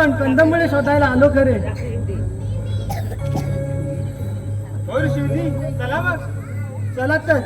पण कंदमुळे शोधायला आलो खरे. होय शिवजी चला मग. चला तर.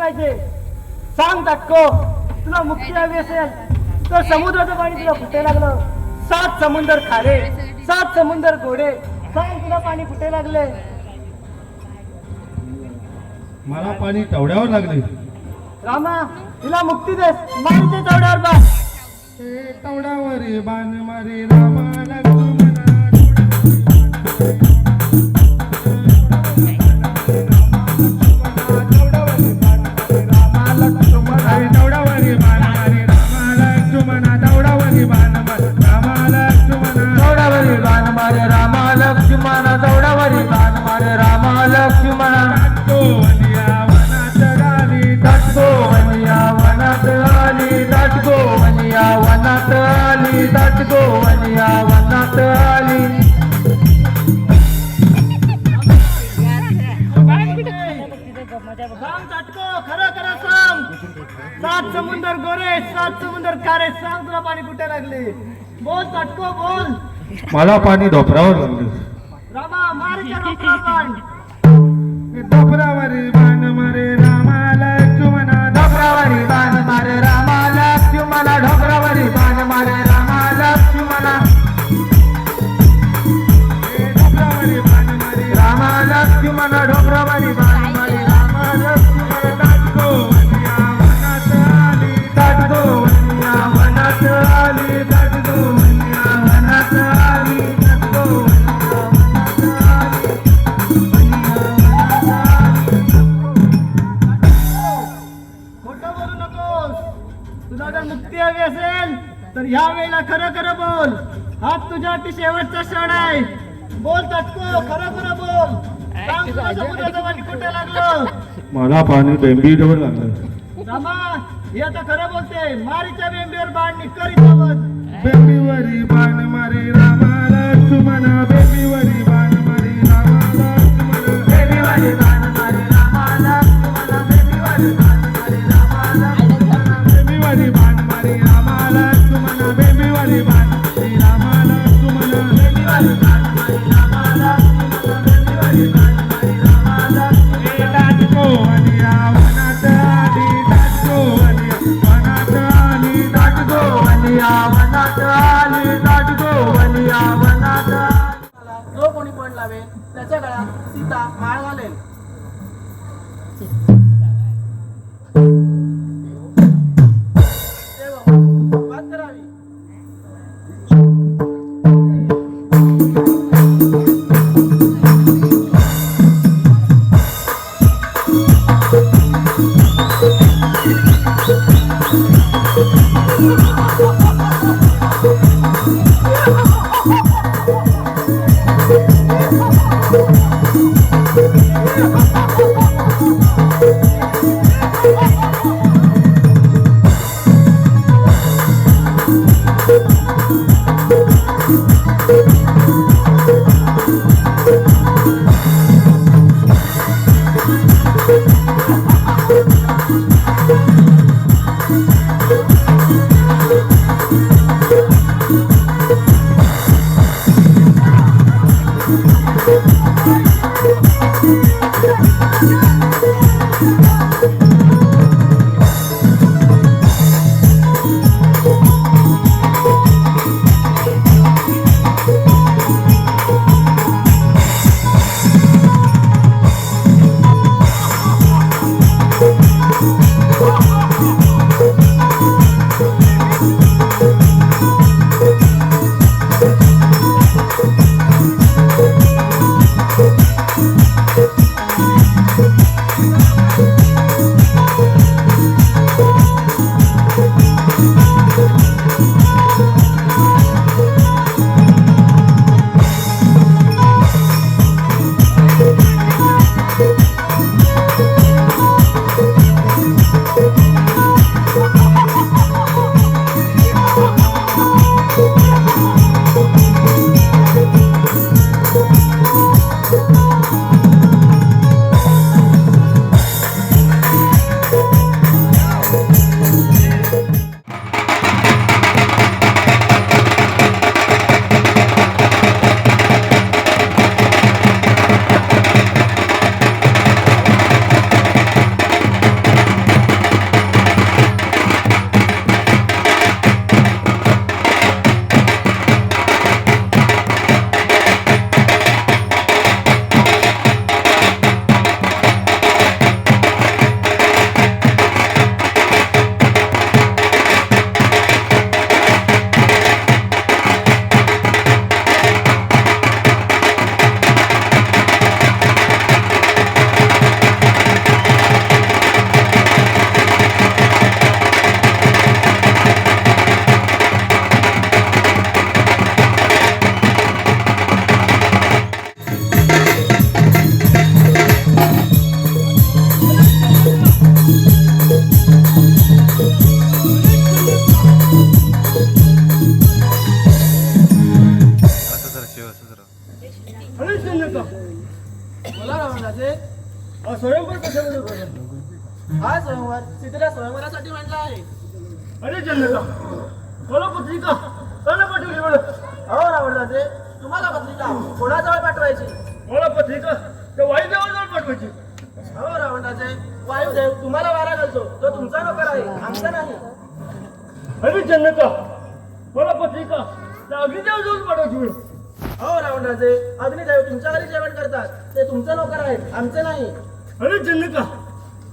पाहिजे. सांग टाटको तुला मुक्ती हवी असेल तर समुद्राचं पाणी तुला कुठे लागलं. सात समुंदर खारे सात समुंदर गोडे सांग तुला पाणी कुठे लागले. मला पाणी तेवढ्यावर लागले. रामा हिला मुक्ती देस. मारीचे चौड्यावर बा तेवढ्यावर बाण मारे रामाला लक्ष्मणा वनात आली. सांग टाटको खरं खरं सांग. सात समुंदर गोरे सात समुंदर खारे सांग तुला पाणी कुठे लागले? बोल टाटको बोल. मला पाणी धोपरावर लागले. रामा बाण. धोपरावरी. बाण मारे तुझ्यासाठी शेवटचा क्षण आहे. बोल तटको खरं खरं बोल. सांग कुठे लागलं? मला पाणी बेंबीडवर लागलं. रामा हे आता खरं बोलते मारीच्या बेंबीवर बाण करीत आहोत बेंबीवरी बाण मारे रामाला time. तुला म्हणाचे स्वयंवर हा स्वयंवर सीतेला स्वयंवरासाठी म्हटलं आहे. अरे जन्मता पत्रिका. कोणा पाठवली म्हणत अहो रावणाचे तुम्हाला पत्रिका कोणाजवळ पाठवायची? कोणा पत्रिका. त्या वायुदेवाजवळ पाठवायची. अहो रावणाचे वायुदेव तुम्हाला वारा तो तुमचा नोकर आहे. आमचा नाही. अरे जन्मता कोणा पत्रिका. त्या पाठवायची म्हणून. रावणराजे अग्निदेव तुमच्या घरी जेवण करतात. ते तुमचे नोकर आहेत आमचे नाही. अरे जनता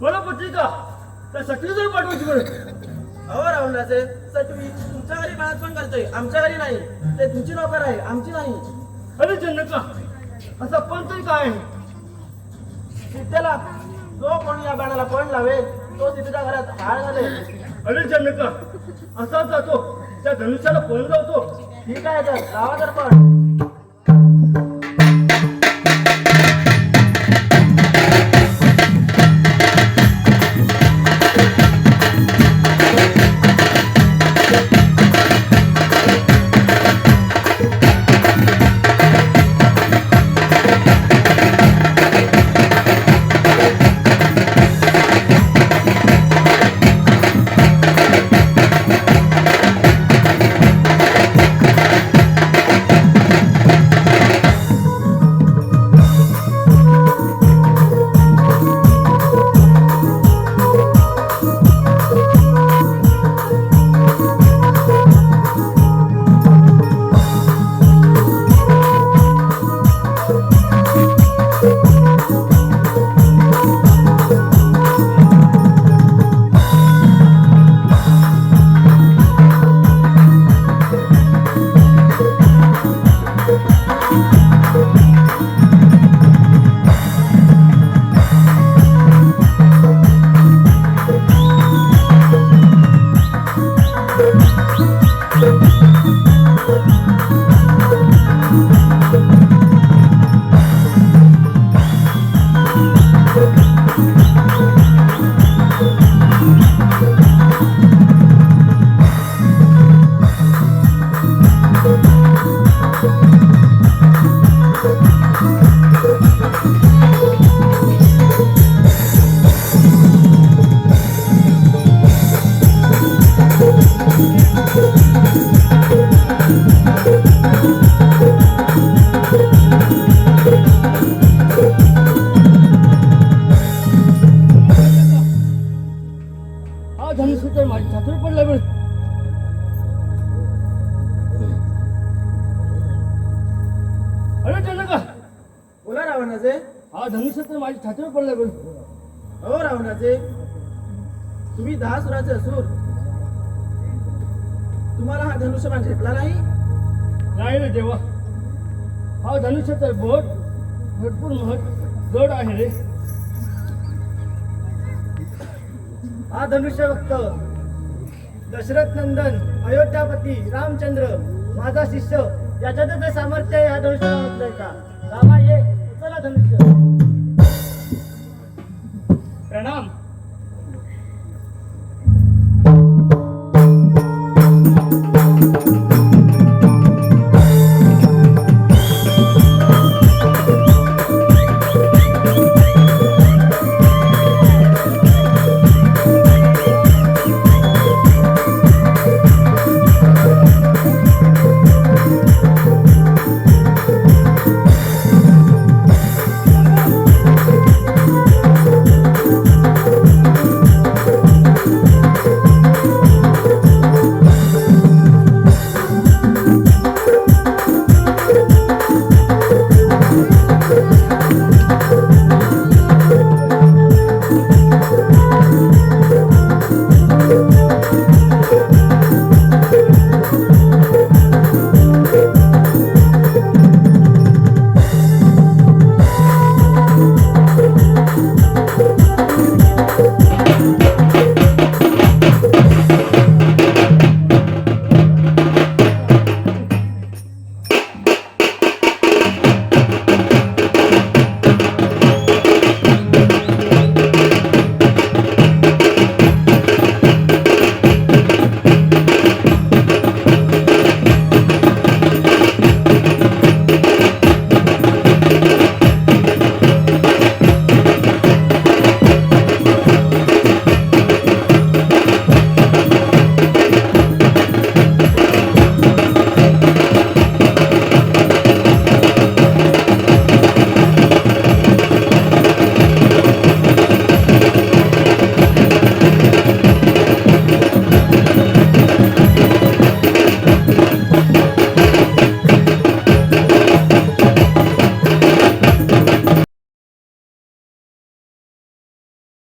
मला पत्रिका त्या सक्तीजवळ पाठवायची बरं. हो रावणराजे सटवी तुमच्या घरी बाळात पण करतोय आमच्या घरी नाही. ते तुमची नोकर आहे आमची नाही. अरे जनता असा पण तरी काय सीतेला जो कोणी या बाणाला पण लावेल तो सीतेच्या घरात हाळ घालेल. अरे जनता असा जातो. त्या धनुष्याला पळून जातो. ठीक आहे तर लावा तर पण हा धनुष्य माझी छातीवर पडला बरं. हो रावणाचे. तुम्ही दहा सुराचे असूर. तुम्हाला हा धनुष्यबाण झेपला नाही? नाही रे देवा. हा धनुष्य तर बहुत भरपूर महत् जड आहे रे. हा धनुष्य फक्त दशरथ नंदन अयोध्यापती रामचंद्र माझा शिष्य याच्यातच सामर्थ्य आहे ह्या धनुष्याला का? रामा ये चला धनुष्य.